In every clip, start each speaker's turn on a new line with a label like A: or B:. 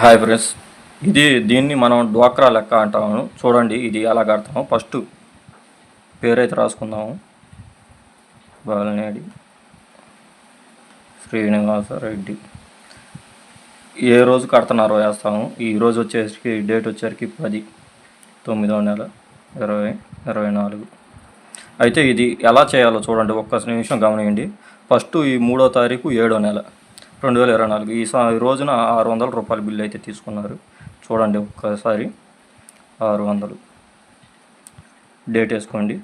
A: Hi friends ఇది దీన్ని మనం డ్వాక్రా లెక్క అంటాము. చూడండి ఇది ఎలా కడతాము? ఫస్ట్ పేరైతే రాసుకుందాము. బాలనేడి. శ్రీనివాస రెడ్డి. ఏ రోజు కడుతున్నారో వేస్తాము. ఈ రోజు వచ్చేసరికి డేట్ వచ్చేసరికి పది తొమ్మిదో నెల ఇరవై ఇరవై నాలుగు. అయితే ఇది ఎలా చేయాలో చూడండి. ఒక్క నిమిషం గమనించండి. ఫస్ట్ ఈ మూడో తారీఖు ఏడో నెల. రెండు వేల ఇరవై నాలుగు. ఈ సా- రోజున ఆరు వందల రూపాయల బిల్లు అయితే తీసుకున్నారు. చూడండి ఒక్కసారి. ఆరు వందలు. డేట్ వేసుకోండి.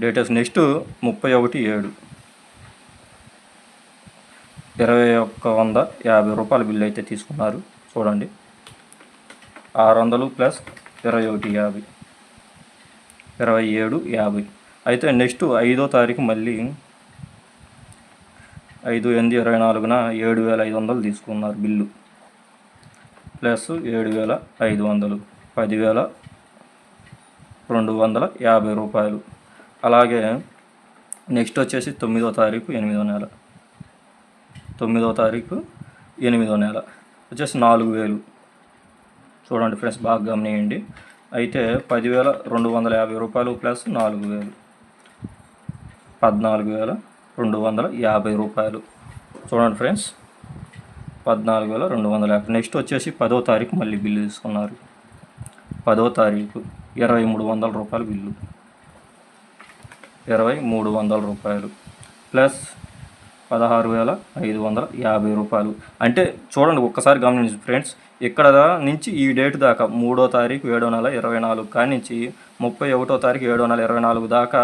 A: డేట్ వేసి నెక్స్ట్ ముప్పై ఒకటి ఏడు. ఇరవై ఒక్క వంద యాభై రూపాయల బిల్లు అయితే తీసుకున్నారు. చూడండి. ఆరు వందలు ప్లస్ ఇరవై ఒకటి యాభై. ఇరవై ఏడు యాభై. అయితే నెక్స్ట్ ఐదో తారీఖు మళ్ళీ ఐదు ఎనిమిది ఇరవై నాలుగున ఏడు వేల ఐదు వందలు తీసుకున్నారు బిల్లు. ప్లస్ ఏడు వేల ఐదు వందలు పదివేల రెండు వందల యాభై రూపాయలు. అలాగే నెక్స్ట్ వచ్చేసి తొమ్మిదో తారీఖు ఎనిమిదో నెల. తొమ్మిదో తారీఖు ఎనిమిదో నెల. వచ్చేసి నాలుగు వేలు. చూడండి ఫ్రెండ్స్ బాగా గమనియండి. అయితే పదివేల రెండు వందల యాభై రూపాయలు ప్లస్ నాలుగు వేలు. పద్నాలుగు వేల రెండు వందల యాభై రూపాయలు. చూడండి ఫ్రెండ్స్ పద్నాలుగు వేల రెండు వందల యాభై. నెక్స్ట్ వచ్చేసి పదో తారీఖు మళ్ళీ బిల్లు తీసుకున్నారు. పదో తారీఖు ఇరవై మూడు వందల రూపాయలు బిల్లు. ఇరవై మూడు వందల రూపాయలు. ప్లస్ పదహారు వేల ఐదు వందల యాభై రూపాయలు. అంటే చూడండి ఒక్కసారి గమనించి ఫ్రెండ్స్ ఇక్కడ నుంచి ఈ డేట్ దాకా మూడో తారీఖు ఏడో నెల ఇరవై నాలుగు కానించి ముప్పై ఒకటో తారీఖు ఏడో నెల ఇరవై నాలుగు దాకా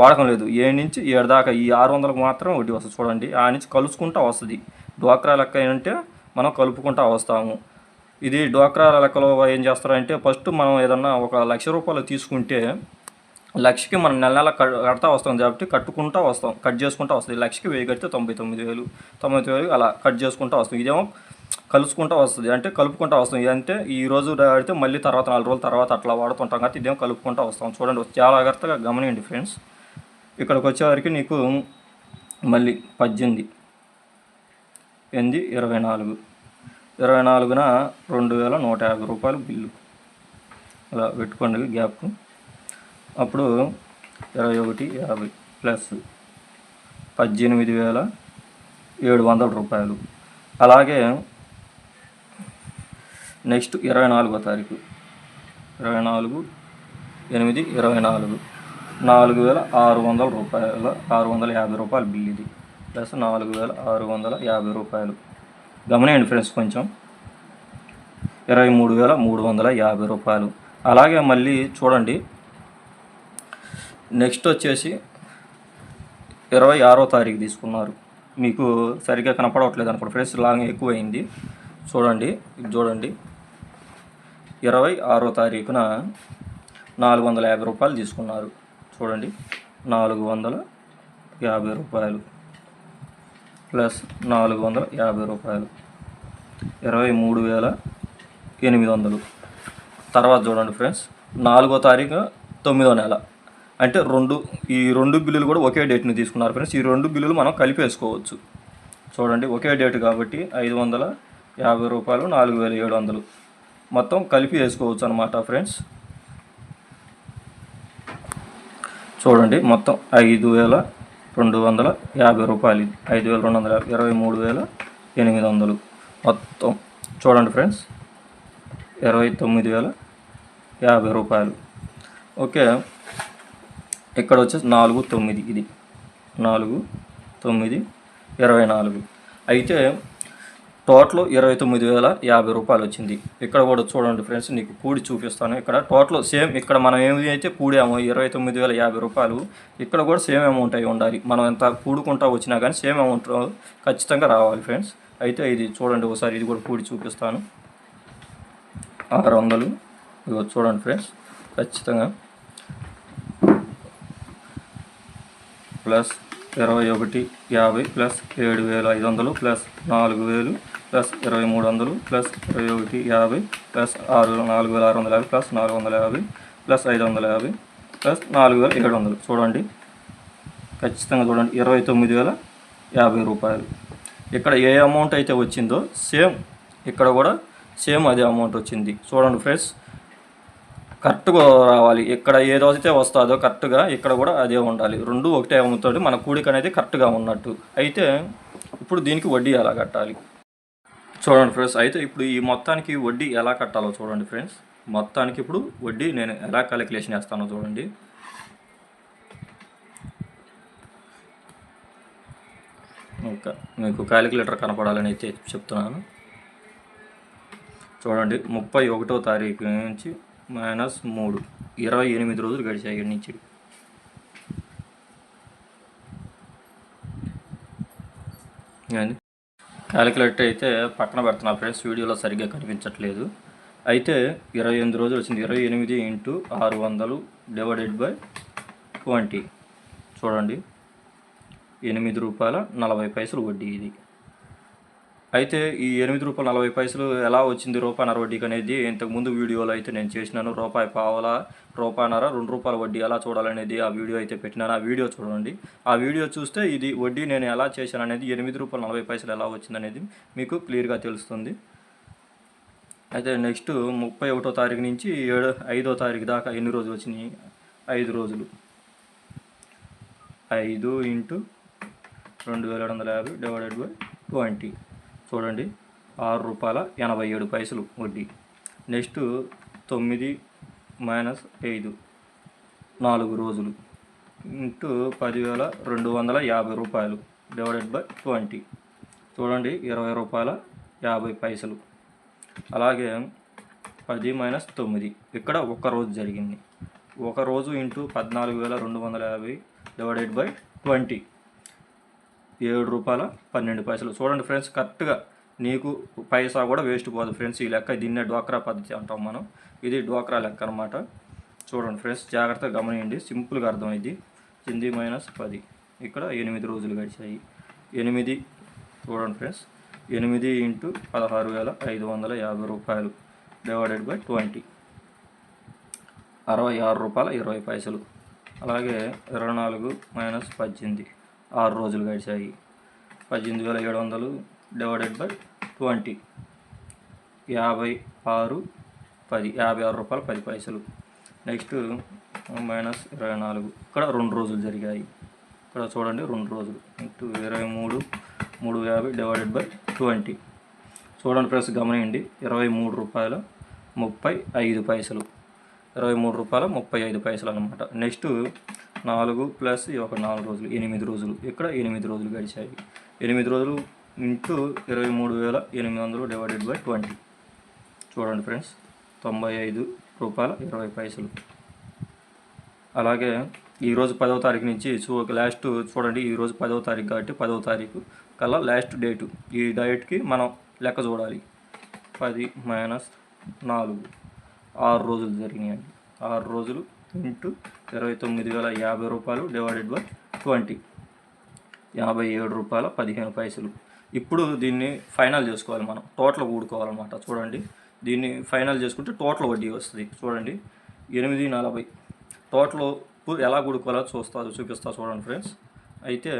A: వాడకం లేదు. ఏడు నుంచి ఏడు దాకా ఈ ఆరు వందలకు మాత్రం వడ్డీ వస్తుంది చూడండి. ఆ నుంచి కలుసుకుంటా వస్తుంది. డ్వాక్రా లెక్క ఏంటంటే మనం కలుపుకుంటా వస్తాము. ఇది డ్వాక్రా లెక్కలో ఏం చేస్తారంటే ఫస్ట్ మనం ఏదన్నా ఒక లక్ష రూపాయలు తీసుకుంటే లక్షకి మనం నెల నెల కడతా వస్తాం కాబట్టి కట్టుకుంటా వస్తాం. కట్ చేసుకుంటా వస్తుంది లక్షకి వెయ్యి కడితే తొంభై తొమ్మిది వేలు తొంభై వేలు అలా కట్ చేసుకుంటా వస్తుంది ఇదేమో కలుసుకుంటా వస్తుంది. అంటే కలుపుకుంటా వస్తుంది అంటే ఈ రోజు ఆడితే మళ్ళీ తర్వాత నాలుగు రోజుల తర్వాత అట్లా వాడుతుంటాం కాబట్టి ఇదేమో కలుపుకుంటా వస్తాం. చూడండి చాలా జాగ్రత్తగా గమనియండి ఫ్రెండ్స్. ఇక్కడికి వచ్చేవరకు నీకు మళ్ళీ పద్దెనిమిది. ఎనిమిది ఇరవై నాలుగు. ఇరవై నాలుగున రెండు వేల నూట యాభై రూపాయలు బిల్లు. అలా పెట్టుకోండి గ్యాప్ అప్పుడు ఇరవై ఒకటి యాభై ప్లస్ పద్దెనిమిది వేల ఏడు వందల రూపాయలు. అలాగే నెక్స్ట్ ఇరవై నాలుగో తారీఖు. ఇరవై నాలుగు ఎనిమిది ఇరవై నాలుగు. నాలుగు వేల ఆరు వందల రూపాయల ఆరు వందల యాభై రూపాయలు బిల్ ఇది. ప్లస్ నాలుగు వేల ఆరు వందల యాభై రూపాయలు. గమనియండి ఫ్రెండ్స్ కొంచెం. ఇరవై మూడు వేల మూడు వందల యాభై రూపాయలు. అలాగే మళ్ళీ చూడండి. నెక్స్ట్ వచ్చేసి ఇరవై ఆరో తారీఖు తీసుకున్నారు. మీకు సరిగ్గా కనపడవట్లేదు అనుకోండి ఫ్రెండ్స్ లాంగ్ ఎక్కువైంది. చూడండి చూడండి. ఇరవై ఆరో తారీఖున నాలుగు వందల యాభై రూపాయలు తీసుకున్నారు. చూడండి. నాలుగు వందల యాభై రూపాయలు. ప్లస్ నాలుగు వందల యాభై రూపాయలు. ఇరవై మూడు వేల ఎనిమిది వందలు. తర్వాత చూడండి ఫ్రెండ్స్ నాలుగో తారీఖు తొమ్మిదో నెల. అంటే రెండు ఈ రెండు బిల్లులు కూడా ఒకే డేట్ని తీసుకున్నారు ఫ్రెండ్స్. ఈ రెండు బిల్లులు మనం కలిపేసుకోవచ్చు. చూడండి ఒకే డేట్ కాబట్టి ఐదు వందల యాభై రూపాయలు నాలుగు వేల ఏడు వందలు. మొత్తం కలిపి వేసుకోవచ్చు అనమాట ఫ్రెండ్స్. చూడండి మొత్తం ఐదు వేల రెండు వందల యాభై రూపాయలు. ఐదు వేల రెండు వందల ఇరవై మూడు వేల ఎనిమిది వందలు. మొత్తం చూడండి ఫ్రెండ్స్ ఇరవై తొమ్మిది వేల యాభై రూపాయలు. ఓకే ఇక్కడ వచ్చేసి నాలుగు తొమ్మిది ఇది. నాలుగు తొమ్మిది ఇరవై నాలుగు. అయితే టోటల్ ఇరవై తొమ్మిది వేల యాభై రూపాయలు వచ్చింది. ఇక్కడ కూడా చూడండి ఫ్రెండ్స్ నీకు కూడి చూపిస్తాను. ఇక్కడ టోటల్ సేమ్ ఇక్కడ మనం ఏమి అయితే కూడామో ఇరవై తొమ్మిది వేల యాభై రూపాయలు ఇక్కడ కూడా సేమ్ అమౌంట్ అయి ఉండాలి. మనం ఎంత కూడుకుంటా వచ్చినా కానీ సేమ్ అమౌంట్ ఖచ్చితంగా రావాలి ఫ్రెండ్స్. అయితే ఇది చూడండి ఒకసారి ఇది కూడా కూడి చూపిస్తాను. ఆరు వందలు ఇదిగో చూడండి ఫ్రెండ్స్ ఖచ్చితంగా. ప్లస్ ఇరవై ఒకటి యాభై ప్లస్ ఏడు వేల ఐదు వందలు ప్లస్ నాలుగు వేలు ప్లస్ ఇరవై మూడు వందలు ప్లస్ ఇరవై ఒకటి యాభై ప్లస్ ఆరు నాలుగు వేల ఆరు వందల యాభై ప్లస్ నాలుగు వందల యాభై ప్లస్ ఐదు వందల యాభై ప్లస్ నాలుగు వేల ఏడు వందలు. చూడండి. ఖచ్చితంగా చూడండి. ఇరవై తొమ్మిది వేల యాభై రూపాయలు. ఇక్కడ ఏ అమౌంట్ అయితే వచ్చిందో సేమ్ ఇక్కడ కూడా సేమ్ అదే అమౌంట్ వచ్చింది. చూడండి ఫ్రెండ్స్. కరెక్ట్గా రావాలి. ఇక్కడ ఏదైతే వస్తుందో కరెక్ట్గా ఇక్కడ కూడా అదే ఉండాలి. రెండు ఒకటే అమ్ముతాడు మన కూడిక అనేది కరెక్ట్గా ఉన్నట్టు. అయితే ఇప్పుడు దీనికి వడ్డీ ఎలా కట్టాలి? చూడండి ఫ్రెండ్స్ అయితే ఇప్పుడు ఈ మొత్తానికి వడ్డీ ఎలా కట్టాలో చూడండి ఫ్రెండ్స్. మొత్తానికి ఇప్పుడు వడ్డీ నేను ఎలా క్యాలిక్యులేషన్ చేస్తానో చూడండి. ఓకే మీకు క్యాలిక్యులేటర్ కనపడాలని అయితే చెప్తున్నాను. చూడండి ముప్పై ఒకటో తారీఖు నుంచి మైనస్ మూడు ఇరవై ఎనిమిది రోజులు గడిచాయి ఇక్కడి నుంచి. క్యాలిక్యులేటర్ అయితే పక్కన పెడుతున్నా ఫ్రెండ్స్ వీడియోలో సరిగ్గా కనిపించట్లేదు. అయితే ఇరవై ఎనిమిది రోజులు వచ్చింది. ఇరవై ఎనిమిది ఇంటూ ఆరు వందలు డివైడెడ్ బై ట్వంటీ. చూడండి. ఎనిమిది రూపాయల నలభై పైసలు వడ్డీ ఇది. అయితే ఈ ఎనిమిది రూపాయలు నలభై పైసలు ఎలా వచ్చింది రూపాయన్నర వడ్డీకి అనేది ఇంతకుముందు వీడియోలో అయితే నేను చేసినాను. రూపాయి పావల రూపాయన్నర రెండు రూపాయల వడ్డీ ఎలా చూడాలనేది ఆ వీడియో అయితే పెట్టినాను. ఆ వీడియో చూడండి. ఆ వీడియో చూస్తే ఇది వడ్డీ నేను ఎలా చేశాను అనేది ఎనిమిది రూపాయలు నలభై పైసలు ఎలా వచ్చిందనేది మీకు క్లియర్గా తెలుస్తుంది. అయితే నెక్స్ట్ ముప్పై ఒకటో తారీఖు నుంచి ఏడు ఐదో తారీఖు దాకా ఎన్ని రోజులు వచ్చినాయి? ఐదు రోజులు. ఐదు ఇంటూ రెండు వేల ఏడు వందల యాభై డివైడెడ్ బై ట్వంటీ. చూడండి. ఆరు రూపాయల ఎనభై ఏడు పైసలు వడ్డీ. నెక్స్ట్ తొమ్మిది మైనస్ ఐదు నాలుగు రోజులు. ఇంటూ పదివేల రెండు వందల యాభై రూపాయలు డివైడెడ్ బై ట్వంటీ. చూడండి ఇరవై రూపాయల యాభై పైసలు. అలాగే పది మైనస్ తొమ్మిది. ఇక్కడ ఒక రోజు జరిగింది. ఒక రోజు ఇంటూ పద్నాలుగు వేల రెండు వందల యాభై డివైడెడ్ బై ట్వంటీ. ఏడు రూపాయల? పన్నెండు పైసలు. చూడండి ఫ్రెండ్స్ కరెక్ట్గా నీకు పైసా కూడా వేస్ట్ పోదు ఫ్రెండ్స్. ఈ లెక్క దీన్నే డ్వాక్రా పద్ధతి అంటాం మనం. ఇది డ్వాక్రా లెక్క అనమాట చూడండి ఫ్రెండ్స్ జాగ్రత్తగా గమనియండి సింపుల్గా అర్థమైంది. ఎనిమిది మైనస్ పది. ఇక్కడ ఎనిమిది రోజులు గడిచాయి. ఎనిమిది చూడండి ఫ్రెండ్స్. ఎనిమిది ఇంటూ పదహారు వేల ఐదు వందల యాభై రూపాయలు డివైడెడ్ బై ట్వంటీ. అరవై ఆరు రూపాయల ఇరవై పైసలు. అలాగే ఇరవై నాలుగు మైనస్ పద్దెనిమిది. ఆరు రోజులు గడిచాయి. పద్దెనిమిది వేల ఏడు వందలు డివైడెడ్ బై ట్వంటీ యాభై ఆరు పది యాభై ఆరు రూపాయలు పది పైసలు. నెక్స్ట్ మైనస్ ఇరవై నాలుగు. ఇక్కడ రెండు రోజులు జరిగాయి. ఇక్కడ చూడండి రెండు రోజులు. నెక్స్ట్ ఇరవై మూడు మూడు యాభై డివైడెడ్ బై ట్వంటీ చూడండి ఫ్రెండ్స్ గమనియండి ఇరవై మూడు రూపాయల ముప్పై ఐదు పైసలు. ఇరవై మూడు రూపాయల ముప్పై ఐదు పైసలు అనమాట నెక్స్ట్ నాలుగు ప్లస్ ఈ ఒక నాలుగు రోజులు ఎనిమిది రోజులు. ఇక్కడ ఎనిమిది రోజులు గడిచాయి. ఎనిమిది రోజులు ఇంటూ ఇరవై మూడు వేల ఎనిమిది వందలు డివైడెడ్ బై ట్వంటీ. చూడండి ఫ్రెండ్స్ తొంభై ఐదు రూపాయల ఇరవై పైసలు. అలాగే ఈరోజు పదవ తారీఖు నుంచి సో లాస్ట్ చూడండి ఈరోజు పదవ తారీఖు కాబట్టి పదవ తారీఖు కల్లా లాస్ట్ డేటు. ఈ డేట్కి మనం లెక్క చూడాలి. పది మైనస్ నాలుగు. ఆరు రోజులు జరిగినాయి ఆరు రోజులు ఇంటూ ఇరవై తొమ్మిది వేల యాభై రూపాయలు డివైడెడ్ బై ట్వంటీ. యాభై ఏడు రూపాయల పదిహేను పైసలు. ఇప్పుడు దీన్ని ఫైనల్ చేసుకోవాలి మనం. టోటల్ కూడుకోవాలన్నమాట. చూడండి. దీన్ని ఫైనల్ చేసుకుంటే టోటల్ వడ్డీ వస్తుంది. చూడండి. ఎనిమిది నలభై. టోటల్ ఎలా కూడుకోవాలో చూస్తా చూపిస్తా చూడండి ఫ్రెండ్స్. అయితే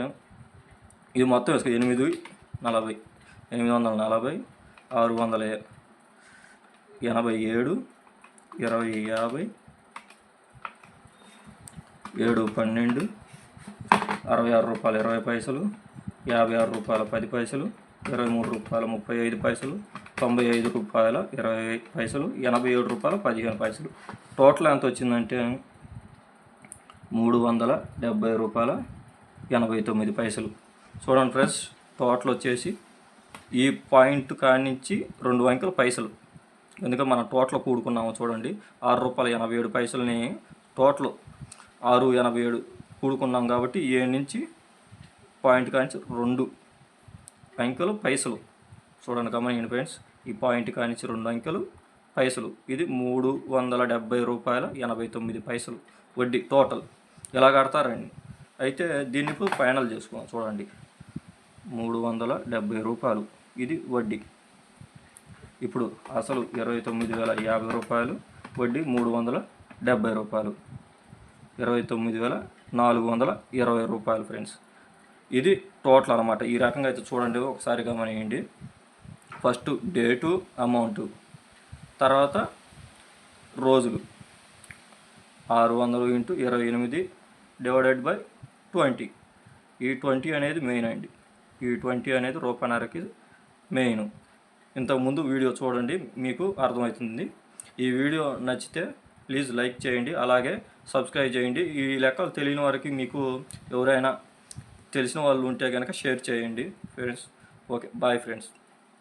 A: ఇది మొత్తం వేసుకో. ఎనిమిది నలభై. ఎనిమిది వందల నలభై ఆరు వందల ఎనభై ఏడు ఇరవై యాభై ఏడు పన్నెండు అరవై ఆరు రూపాయలు ఇరవై పైసలు యాభై ఆరు రూపాయల పది పైసలు ఇరవై మూడు రూపాయల ముప్పై ఐదు పైసలు తొంభై ఐదు రూపాయల ఇరవై పైసలు ఎనభై ఏడు రూపాయల పదిహేను పైసలు. టోటల్ ఎంత వచ్చిందంటే మూడు వందల డెబ్బై రూపాయల ఎనభై తొమ్మిది పైసలు. చూడండి ఫ్రెండ్స్ టోటల్ వచ్చేసి ఈ పాయింట్ కానించి రెండు అంకెల పైసలు. ఎందుకంటే మనం టోటల్ కూడుకున్నాము చూడండి ఆరు రూపాయల ఎనభై ఏడు పైసలని టోటల్ ఆరు ఎనభై ఏడు కూడుకున్నాం కాబట్టి ఏడు నుంచి పాయింట్ కానించి రెండు అంకెలు పైసలు. చూడండి గమనించండి ఫ్రెండ్స్ ఈ పాయింట్ కానించి రెండు అంకెలు పైసలు. ఇది మూడు వందల డెబ్బై రూపాయల ఎనభై తొమ్మిది పైసలు వడ్డీ టోటల్. ఎలా కడతారండి? అయితే దీన్ని ఇప్పుడు ఫైనల్ చేసుకుందాం. చూడండి మూడు వందల డెబ్బై రూపాయలు. ఇది వడ్డీ. ఇప్పుడు అసలు ఇరవై తొమ్మిది వేల యాభై రూపాయలు వడ్డీ మూడు వందల డెబ్బై రూపాయలు. ఇరవై తొమ్మిది వేల నాలుగు వందల ఇరవై రూపాయలు ఫ్రెండ్స్. ఇది టోటల్ అనమాట ఈ రకంగా అయితే చూడండి ఒకసారి గమనియండి. First date amount. తర్వాత రోజులు. ఆరు వందలు ఇంటూ ఇరవై ఎనిమిది డివైడెడ్ బై ట్వంటీ. ఈ ట్వంటీ అనేది మెయిన్ అండి. ఈ ట్వంటీ అనేది రూపాయన్నరకి మెయిన్. ఇంతకుముందు వీడియో చూడండి మీకు అర్థమవుతుంది. ఈ వీడియో నచ్చితే ప్లీజ్ లైక్ చేయండి. అలాగే సబ్స్క్రైబ్ చేయండి. ఈ లెక్కలు తెలియని వారికి మీకు ఎవరైనా తెలిసిన వాళ్ళు ఉంటే కనుక షేర్ చేయండి ఫ్రెండ్స్. Okay bye friends.